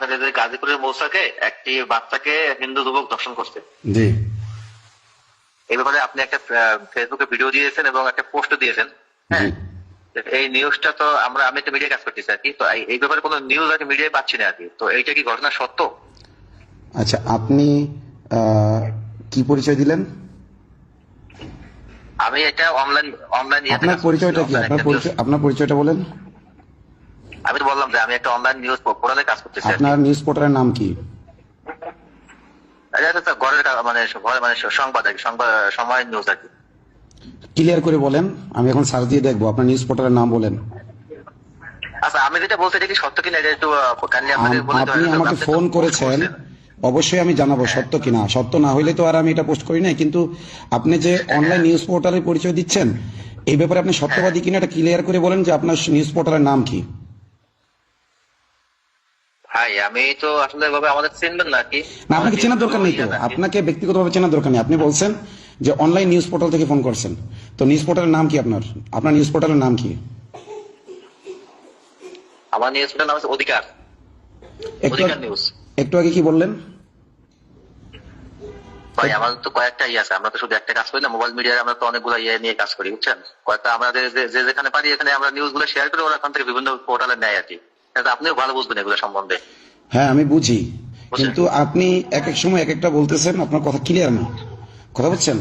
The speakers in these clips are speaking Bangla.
আপনাদের যে গাজীপুরের মৌসাকে একটি বাচ্চাকে হিন্দু যুবক দর্শন করছে। জি। এই ব্যাপারে আপনি একটা ফেসবুকে ভিডিও দিয়েছেন এবং একটা পোস্ট দিয়েছেন হ্যাঁ? এই নিউজটা তো আমরা আমি তো মিডিয়া কাজ করতেছি আর কি? তো এই- ব্যাপারে কোনো নিউজ আর মিডিয়ায় পাচ্ছি না আর কি। তো এইটা কি ঘটনা সত্য? আচ্ছা আপনি কি পরিচয় দিলেন? আমি এটা অনলাইন অনলাইন আপনার পরিচয়টা কি? আপনার পরিচয় আপনার পরিচয়টা বলেন। আমি তো বললাম যে আমি একটা অনলাইন নিউজ পোর্টালে কাজ করতেছি আপনার নিউজ পোর্টালের নাম কি? ঘরের মানে ঘরে মানে সংবাদ আর সংবাদ সময় নিউজ আর কি। ক্লিয়ার করে বলেন আমি এখন সার্চ দিয়ে দেখব আপনার নিউজ পোর্টালের নাম বলেন। আচ্ছা আমি যেটা বলছি এটা কি সত্য কিনা এটা একটু কাইন্ডলি আম- আমাদের বলে আপনি আমাকে ফোন করেছেন অবশ্যই আমি জানাব সত্য কিনা। সত্য না হইলে তো আর আমি এটা পোস্ট করি না কিন্তু আপনি যে অনলাইন নিউজ পোর্টালের পরিচয় দিচ্ছেন এই ব্যাপারে আপনি সত্যবাদী কিনা এটা ক্লিয়ার করে বলেন যে আপনার নিউজ পোর্টালের নাম কি। ভাই আমি তো আসলে এভাবে আমাদের চিনবেন না না আপনাকে চেনার দরকার নেই তো। আপনাকে ব্যক্তিগতভাবে চেনার দরকার নেই। আপনি বলছেন যে অনলাইন নিউজ পোর্টাল থেকে ফোন করছেন। তো নিউজ পোর্টালের নাম কি আপনার? আপনার নিউজ পোর্টালের নাম কি? আমার নিউজটার নাম হচ্ছে অধিকার। অধিকার নিউজ একটু আগে কি বললেন? ভাই আমাদের তো কয়েকটা ইয়ে আছে। আমরা তো শুধু একটা কাজ করি না মোবাইল মিডিয়ায় আমরা তো অনেকগুলো ইয়ে নিয়ে কাজ করি বুঝছেন? কয়েকটা আমাদের যে যেখানে পারি এখানে আমরা নিউজগুলো শেয়ার করি ওরা ওখান থেকে বিভিন্ন পোর্টালে নেয় আর কি। আপনিও ভালো বুঝবেন এগুলো সম্বন্ধে। হ্যাঁ আমি বুঝি। কিন্তু আপনি এক এক সময় এক একটা বলতেছেন আপনার কথা ক্লিয়ার না। কথা বুঝছেন?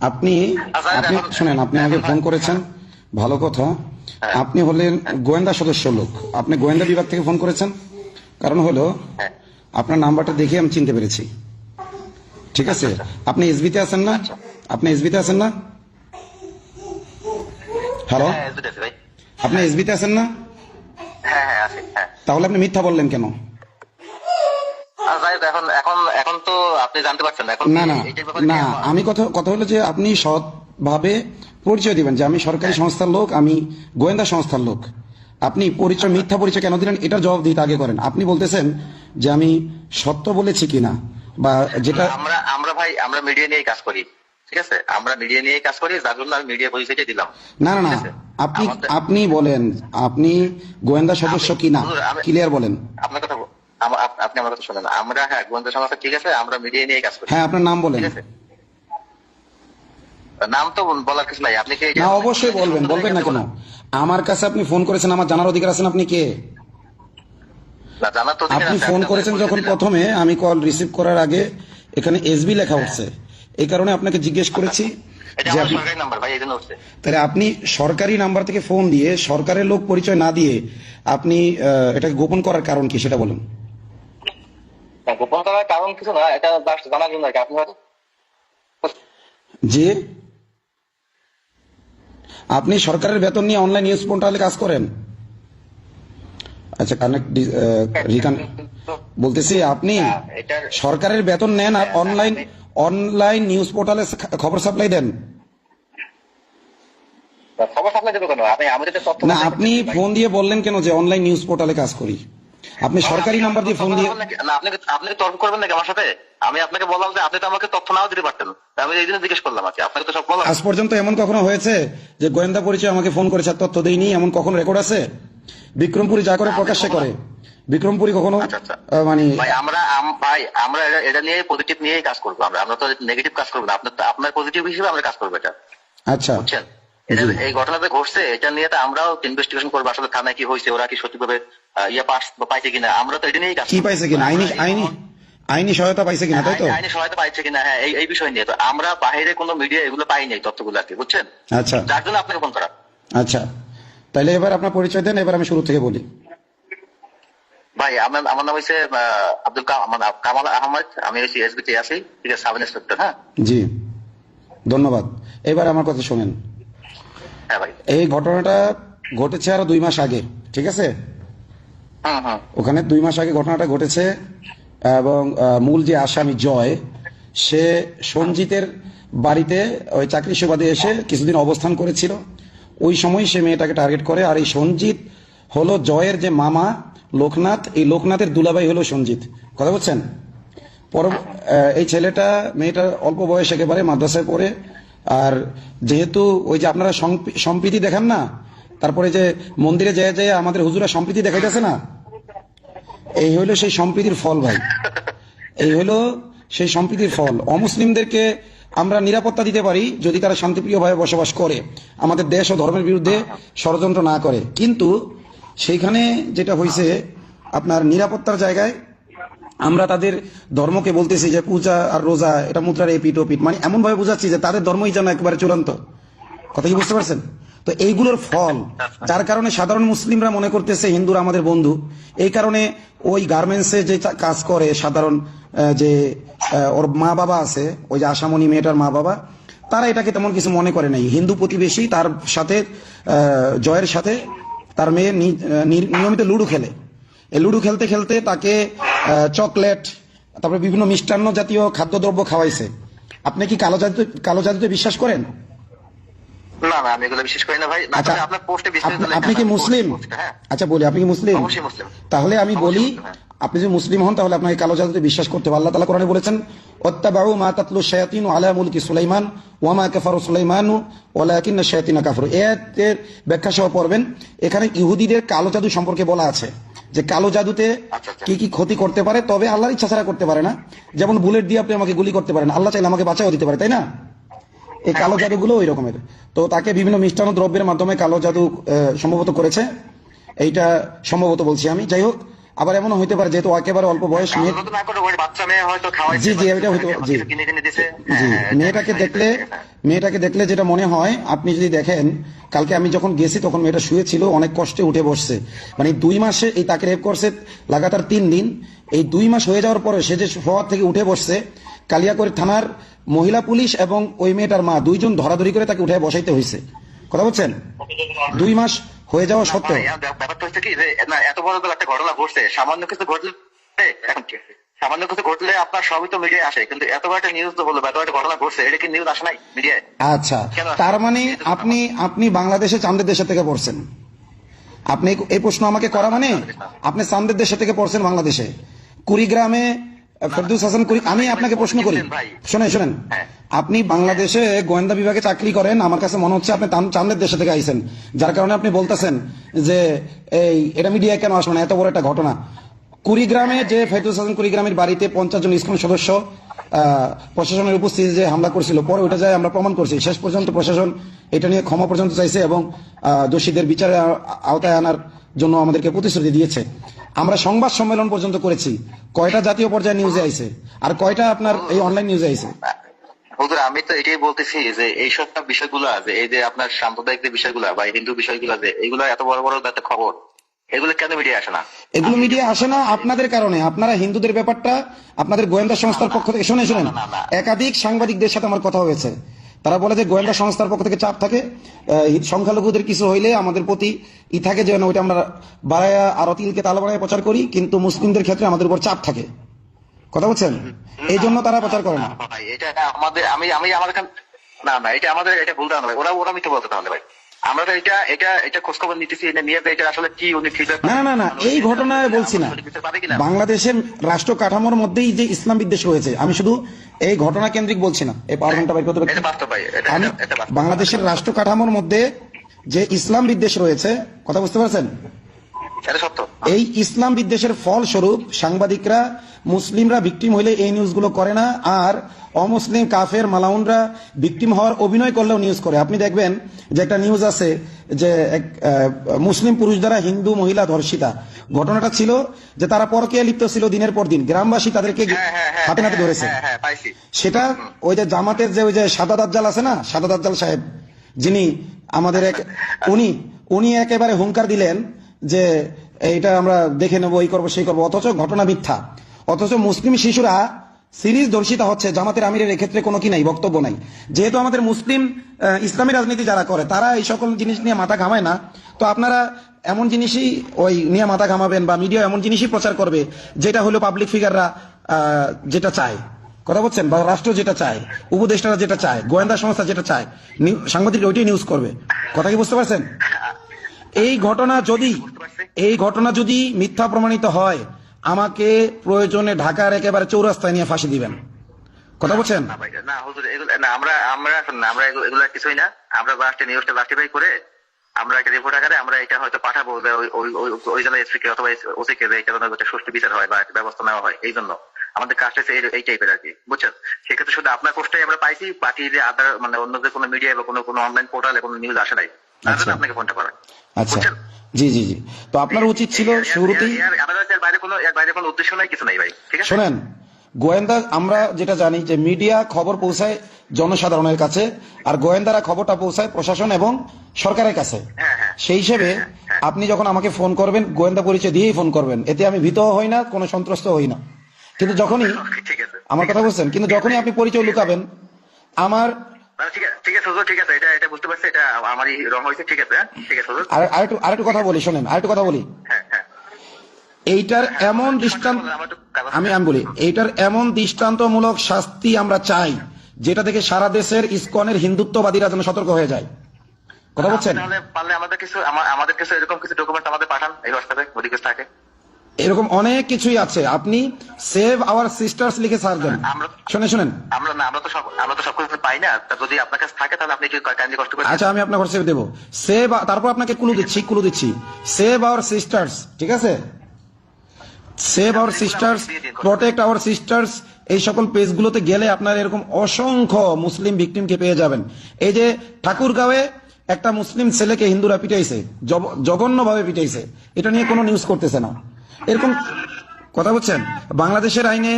আপনি আচ্ছা, আপনি শুনেন আপনি আমাকে ফোন করেছেন। ভালো কথা। হ্যাঁ। আপনি হলেন গোয়েন্দা সদস্য লোক। আপনি গোয়েন্দা বিভাগ থেকে ফোন করেছেন? কারণ হলো হ্যাঁ। আপনার নাম্বারটা দেখে আমি চিনতে পেরেছি। ঠিক আছে? আপনি এসবিতে আছেন না? আপনি এসবিতে আছেন না? হ্যালো হ্যাঁ আপনি এসবিতে আছেন না? তাহলে আপনি মিথ্যা বললেন কেন? এখন এখন এখন তো আপনি জানতে পারছেন এখন না না না আমি কথা কথা হলো যে আপনি সৎভাবে পরিচয় দিবেন যে আমি সরকারি সংস্থার লোক আমি গোয়েন্দা সংস্থার লোক। আপনি পরিচয় মিথ্যা পরিচয় কেন দিলেন? এটার জবাব দিতে আগে করেন। আপনি বলতেছেন যে আমি সত্য বলেছি কিনা বা যেটা আমরা আমরা ভাই আমরা মিডিয়া নিয়ে কাজ করি। ঠিক আছে? আমরা মিডিয়া নিয়ে কাজ করি যার জন্য আমি মিডিয়া পরিচয়টা দিলাম। না না না। আপনি আপনি বলেন আপনি গোয়েন্দা সদস্য হুজুর, আমি- ক্লিয়ার বলেন। আপনার কথা আপনি আমার কথা শোনেন আমরা হ্যাঁ গোয়েন্দা সংস্থা ঠিক আছে? আমরা মিডিয়া নিয়ে কাজ করি। হ্যাঁ আপনার নাম বলেন। ঠিক আছে? নাম তো বলার কিছু নাই। আপনি কি? না অবশ্যই বলবেন বলবেন না কেন? আমার কাছে আপনি ফোন করেছেন আমার জানার অধিকার আছেন আপনি কে? না আপনি ফোন করেছেন যখন প্রথমে আমি কল রিসিভ করার আগে এখানে এসবি লেখা উঠছে। এই কারণে আপনাকে জিজ্ঞেস করেছি তাহলে আপনি সরকারি নাম্বার থেকে ফোন দিয়ে সরকারের লোক পরিচয় না দিয়ে আপনি এটাকে গোপন করার কারণ কি সেটা বলুন। গোপন করার কারণ কিছু না এটা জাস্ট জানার জন্য আপনি হয়তো যে আপনি সরকারের বেতন নিয়ে অনলাইন নিউজ পোর্টালে কাজ করেন। আচ্ছা কানেক্ট রিকান বলতেছি আপনি হ্যাঁ, সরকারের বেতন নেন আর অনলাইন অনলাইন নিউজ পোর্টালে খবর সাপ্লাই দেন। না আপনি ফোন দিয়ে বললেন কেন যে অনলাইন নিউজ পোর্টালে কাজ করি? আপনি সরকারি নাম্বার দিয়ে ফোন দিয়ে আপনাকে আপনি কি তর্ক করবেন নাকি আমার সাথে? আমি আপনাকে বললাম যে আপনি তো আমাকে তথ্য নাও দিতে পারতেন। আমি এই জন্য জিজ্ঞেস করলাম আর কি। আপনাকে তো সব বললাম। আজ পর্যন্ত এমন কখনো হয়েছে যে গোয়েন্দা পরিচয় আমাকে ফোন করেছে তথ্য দেয়নি? এমন কখনো রেকর্ড আছে? বিক্রমপুরি যা করে প্রকাশ্যে করে। বিক্রমপুরি কখনো? আচ্ছা, আচ্ছা। মানে ভাই আমরা ভাই আমরা এটা- নিয়ে পজিটিভ নিয়েই কাজ করব। আমরা আমরা তো নেগেটিভ কাজ করব না। আপনার আপনার পজিটিভ হিসেবে আমরা কাজ করব এটা। আচ্ছা। বুঝছেন? এই ঘটনাটা ঘটছে এটা নিয়ে তো আমরাও ইনভেস্টিগেশন করব আসলে থানায় কি হয়েছে ওরা কি সঠিকভাবে ইয়ে পাস পাইছে কিনা। আমরা তো এটা নিয়েই কাজ কি পাইছে কিনা? আইনি আইনি আইনি সহায়তা পাইছে কিনা তাই তো? আইনি- আইনি সহায়তা পাইছে কিনা হ্যাঁ এই এই বিষয় নিয়ে তো। আমরা বাইরে কোনো মিডিয়া এগুলো পাই নাই তথ্যগুলো আর কি বুঝছেন? আচ্ছা। যার জন্য আপনাকে ফোন করা। আচ্ছা। তাহলে এবার আপনার পরিচয় দেন এবার আমি শুরু থেকে বলি। ভাই আমার আমার নাম হচ্ছে আব্দুল কামাল আহমদ আমি হচ্ছি এসবি তে আছি ঠিক আছে সাব ইন্সপেক্টর হ্যাঁ? জি। ধন্যবাদ। এবার আমার কথা শোনেন। হ্যাঁ ভাই। এই ঘটনাটা ঘটেছে আরও দুই মাস আগে ঠিক আছে? ওখানে দুই মাস আগে ঘটনাটা ঘটেছে এবং মূল যে আসামি জয় সে সঞ্জিতের বাড়িতে ওই চাকরি সুবাদে এসে কিছুদিন অবস্থান করেছিল। ওই সময় সে মেয়েটাকে টার্গেট করে আর এই সঞ্জিত হলো জয়ের যে মামা লোকনাথ, এই লোকনাথের দুলাভাই হলো সঞ্জিত। কথা বলছেন? পর এই ছেলেটা, মেয়েটা অল্প বয়স একেবারে মাদ্রাসায় পড়ে, আর যেহেতু ওই যে আপনারা সম্প্রীতি দেখান না, তারপরে যে মন্দিরে যায় যেয়ে আমাদের হুজুরা সম্প্রীতি দেখাইতেছে না, এই হলো সেই সম্প্রীতির ফল ভাই। এই হলো সেই সম্প্রীতির ফল। অমুসলিমদেরকে আমরা নিরাপত্তা দিতে পারি যদি তারা শান্তিপ্রিয়ভাবে বসবাস করে। আমাদের দেশ ও ধর্মের বিরুদ্ধে ষড়যন্ত্র না করে। কিন্তু সেইখানে যেটা হয়েছে আপনার নিরাপত্তার জায়গায় আমরা তাদের ধর্মকে বলতেছি যে পূজা আর রোজা, এটা মুদ্রার এপিট ওপিট মানে এমন ভাবে বোঝাচ্ছি যে তাদের ধর্মই যেন একবারে চূড়ান্ত। কথা কি বুঝতে পারছেন? তো এইগুলোর ফল, যার কারণে সাধারণ মুসলিমরা মনে করতেছে হিন্দুরা আমাদের বন্ধু। এই কারণে ওই গার্মেন্টসে যে কাজ করে সাধারণ যে ওর মা বাবা আছে, ওই যে আশামণি মেয়েটার মা বাবা তারা এটাকে তেমন কিছু মনে করে নাই। হিন্দু প্রতিবেশী তার সাথে জয়ের সাথে তার মেয়ে নিয়মিত লুডো খেলে। এই লুডো খেলতে খেলতে তাকে চকলেট তারপরে বিভিন্ন মিষ্টান্ন জাতীয় খাদ্যদ্রব্য খাওয়াইছে। আপনি কি কালো জাদু কালো জাদুতে বিশ্বাস করেন? না না আমি এগুলো বিশ্বাস করি না ভাই। না আচ্ছা তবে আপনার পোস্টে আপনি- কি মুসলিম? হ্যাঁ। আচ্ছা বলি আপনি কি মুসলিম? তাহলে আমি বলি। আপনি যদি মুসলিম হন, তাহলে আপনাকে কালো জাদুতে বিশ্বাস করতে হবে। আল্লাহ তাআলা কোরআনে বলেছেন ওয়াত্তাবাউ মা তাতলু শায়াতিন আলা মুলকি সুলাইমান, ওয়া মা কাফারু সুলাইমান, ওয়ালাকিন্না শায়াতিনা কাফারু। এর ব্যাখ্যা সহ পড়বেন, এখানে ইহুদিদের কালো জাদু সম্পর্কে বলা আছে, যে কালো জাদুতে। কি কি ক্ষতি করতে পারে, তবে আল্লাহর ইচ্ছা ছাড়া করতে পারে না। যেমন বুলেট দিয়ে আপনি আমাকে গুলি করতে পারেন, আল্লাহ চাইলে আমাকে বাঁচাও দিতে পারে, তাই না? এই কালো জাদুগুলো ওই রকমের। তো তাকে বিভিন্ন মিষ্টান্ন দ্রব্যের মাধ্যমে কালো জাদু সম্ভবত করেছে। এইটা সম্ভবত বলছি আমি। যাই হোক আবার এমন হইতে পারে যেহেতু একেবারে অল্প বয়স মেয়ে। জি, জি, এটা কিছু জি। জি হ্যাঁ, মেয়েটাকে দেখলে। মেয়েটাকে দেখলে যেটা মনে হয় আপনি যদি দেখেন কালকে আমি যখন গেছি তখন মেয়েটা শুয়েছিল অনেক কষ্টে উঠে বসছে। মানে দুই মাসে এই তাকে রেপ করছে লাগাতার তিন দিন। এই দুই মাস হয়ে যাওয়ার পরে সে যে শোয়ার থেকে উঠে বসছে কালিয়াকৈর থানার মহিলা পুলিশ এবং ওই মেয়েটার মা দুইজন ধরাধরি করে তাকে উঠে বসাইতে হয়েছে কথা বলছেন? দুই মাস হয়ে যাওয়া সত্ত্বেও। ব্যাপ- ব্যাপারটা হচ্ছে কি যে না এত বড় একটা ঘটনা ঘটছে। সামান্য কিছু ঘটলে এখন সামান্য কিছু ঘটলে আপনার সবই তো মিডিয়ায় আসে কিন্তু এত বড় একটা নিউজ তো হলো এত একটা ঘটনা ঘটছে এটা কি নিউজ আসে নাই মিডিয়ায়? আচ্ছা তার মানে আপনি আপনি বাংলাদেশে চান্দের দেশে থেকে পড়ছেন। আপনি এই- প্রশ্ন আমাকে করা মানে? আপনি চান্দের দেশে থেকে পড়ছেন বাংলাদেশে। কুড়িগ্রামে ফেরদৌস হাসান কুড়ি আমি আপনাকে প্রশ্ন করি। শোনেন শোনেন। হ্যাঁ। আপনি বাংলাদেশে গোয়েন্দা বিভাগে চাকরি করেন আমার কাছে মনে হচ্ছে আপনি চান্দের দেশে থেকে আইছেন। যার কারণে আপনি বলতেছেন যে এই এটা মিডিয়ায় কেন আসবে না? এত বড় একটা ঘটনা। কুড়িগ্রামে যে ফেরদৌস হাসান কুড়িগ্রামের বাড়িতে পঞ্চাশ জন ইসলাম সদস্য প্রশাসনের উপস্থিতি যে হামলা করছিল পরে ওটা যায় আমরা প্রমাণ করছি। শেষ পর্যন্ত প্রশাসন এটা নিয়ে ক্ষমা পর্যন্ত চাইছে এবং দোষীদের বিচারে আওতায় আনার জন্য আমাদেরকে প্রতিশ্রুতি দিয়েছে। আমরা সংবাদ সম্মেলন পর্যন্ত করেছি। কয়টা জাতীয় পর্যায়ে নিউজে আইছে? আর কয়টা আপনার এই অনলাইন নিউজে আইছে? হুজুর আমি তো এটাই বলতেছি যে এইসব বিষয়গুলো যে এই যে আপনার সাম্প্রদায়িক যে বিষয়গুলো বা হিন্দু বিষয়গুলো যে এগুলো এত বড় বড় একটা খবর এগুলো কেন মিডিয়া আসে না? এগুলো মিডিয়া আসে না আপনাদের কারণে। আপনারা হিন্দুদের ব্যাপারটা আপনাদের গোয়েন্দা সংস্থার পক্ষ থেকে শুনে শুনেন। একাধিক সাংবাদিকদের সাথে আমার কথা হয়েছে। তারা বলে যে গোয়েন্দা সংস্থার পক্ষ থেকে চাপ থাকে। সংখ্যালঘুদের কিছু হইলে আমাদের প্রতি ই থাকে যেন ওইটা আমরা বাড়ায়া আরও তিলকে তাল বাড়ায় প্রচার করি কিন্তু মুসলিমদের ক্ষেত্রে আমাদের উপর চাপ থাকে। কথা বলছেন? এই জন্য তারা প্রচার করে না। ভাই এটা আমাদের আমি আমি আমার না না এটা আমাদের এটা ভুল ধারণা ওরা ওরা মিথ্যে বলতে তাহলে ভাই। আমরা তো এটা এটা এটা খোঁজ নিতেছি এটা নিয়ে এটা আসলে কি উনি না না না না এই ঘটনায় বলছি না? বাংলাদেশের রাষ্ট্র কাঠামোর মধ্যেই যে ইসলাম বিদ্বেষ রয়েছে আমি শুধু এই ঘটনা কেন্দ্রিক বলছি না এই পাওয়ার ঘণ্টা বাইর করতে আমি। বাংলাদেশের রাষ্ট্র কাঠামোর মধ্যে যে ইসলাম বিদ্বেষ রয়েছে কথা বুঝতে পারছেন? এই ইসলাম বিদ্বেষের ফলস্বরূপ সাংবাদিকরা মুসলিমরা ভিকটিম হইলে এই নিউজগুলো করে না আর অমুসলিম কাফের মালাউনরা ভিকটিম হওয়ার অভিনয় করলেও নিউজ করে। আপনি দেখবেন যে একটা নিউজ আছে যে এক মুসলিম পুরুষ দ্বারা হিন্দু মহিলা ধর্ষিতা। ঘটনাটা ছিল যে তারা পরকীয়া লিপ্ত ছিল দিনের পর দিন। গ্রামবাসী তাদেরকে হ্যাঁ হ্যাঁ হ্যাঁ হাতে নাতে হ্যাঁ, ধরেছে। হ্যাঁ হ্যাঁ সেটা ওই যে জামাতের যে ওই যে সাদা দাজ্জাল আছে না সাদা দাজ্জাল সাহেব যিনি আমাদের এক উনি উনি একেবারে হুঙ্কার দিলেন যে এইটা আমরা দেখে নেব এই করব সেই করব অথচ ঘটনা মিথ্যা। অথচ মুসলিম শিশুরা সিরিজ দর্শিতা হচ্ছে, জামাতের আমিরের এক্ষেত্রে কোনো কি নাই, বক্তব্য নাই। যেহেতু আমাদের মুসলিম ইসলামী রাজনীতি যারা করে, তারা এই সকল জিনিস নিয়ে মাথা ঘামায় না। তো আপনারা এমন জিনিসই ওই নিয়ে মাথা ঘামাবেন বা মিডিয়া এমন জিনিসই প্রচার করবে, যেটা হলো পাবলিক ফিগাররা যেটা চায়। কথা বলছেন? বা রাষ্ট্র যেটা চায়, উপদেষ্টারা যেটা চায়, গোয়েন্দা সংস্থা যেটা চায় সাংবাদিক ওইটাই নিউজ করবে। কথা কি বুঝতে পারছেন? এই ঘটনা যদি, এই ঘটনা যদি মিথ্যা প্রমাণিত হয় আমাকে প্রয়োজনে ঢাকার একেবারে চৌরাস্তায় নিয়ে ফাঁসি দিবেন। কথা বলছেন? আমরা আমরা আমরা কিছুই না। আমরা বিচার হয় বা ব্যবস্থা নেওয়া হয়, এই জন্য। আমাদের কাজটা এই- টাইপের আর কি সেক্ষেত্রে শুধু আপনার আমরা পাইছি যে মানে অন্য যে কোনো মিডিয়া বা কোনো কোনো অনলাইন পোর্টালে কোনো নিউজ আসে নাই। আপনাকে ফোনটা করা আচ্ছা জি জি জি তো আপনার উচিত ছিল শুরুতেই এর- এর- আমাদের এর বাইরে কোনো বাইরে কোনো উদ্দেশ্য নাই কিছু নাই ভাই ঠিক আছে শোনেন গোয়েন্দা আমরা যেটা জানি যে মিডিয়া খবর পৌঁছায় জনসাধারণের কাছে আর গোয়েন্দারা খবরটা পৌঁছায় প্রশাসন এবং সরকারের কাছে হ্যাঁ হ্যাঁ সেই হিসেবে আপনি যখন আমাকে ফোন করবেন গোয়েন্দা পরিচয় দিয়েই ফোন করবেন এতে আমি ভীত হই না কোনো সন্ত্রস্ত হই না কিন্তু যখনই আমার কথা বলছেন কিন্তু যখনই আপনি পরিচয় লুকাবেন আমার ঠিক আছে ঠিক আছে হুজুর, ঠিক আছে এটা এটা বুঝতে পারছি এটা আমারই রং হয়েছে ঠিক আছে? ঠিক আছে হুজুর। আর আরেকটু আরেকটু কথা বলি শোনেন আরেকটু কথা বলি। হ্যাঁ হ্যাঁ। এইটার এমন দৃষ্টান্ত আমার আমি আমি বলি এইটার এমন দৃষ্টান্তমূলক শাস্তি আমরা চাই যেটা থেকে সারা দেশের ইসকনের হিন্দুত্ববাদীরা যেন সতর্ক হয়ে যায়। কথা বলছেন? পারলে আমাদের কিছু আমাদের কিছু এরকম কিছু ডকুমেন্ট আমাদের পাঠান এই হোয়াটসঅ্যাপে যদি কিছু থাকে। এরকম অনেক কিছুই আছে। আপনি সেভ আওয়ার সিস্টার্স লিখে সার্চ দেন। শুনে শুনেন আমরা না আমরা তো সব আমরা তো সব কিছু পাই না। তা যদি আপনার কাছে থাকে তাহলে আপনি একটু কাইন্ডলি কষ্ট করে আচ্ছা আমি আপনার ঘর সেভ দেবো। সেভ তারপর আপনাকে ক্লু দিচ্ছি ক্লু দিচ্ছি। সেভ আওয়ার সিস্টার্স ঠিক আছে? Save our sisters protect our sisters এই সকল পেজগুলোতে গেলে আপনার এরকম অসংখ্য মুসলিম ভিকটিমকে পেয়ে যাবেন। এই যে ঠাকুরগাঁওয়ে একটা মুসলিম ছেলেকে হিন্দুরা পিটাইছে জঘন্য ভাবে পিটাইছে। এটা নিয়ে কোনো নিউজ করতেছে না। এরকম কথা বলছেন? বাংলাদেশের আইনে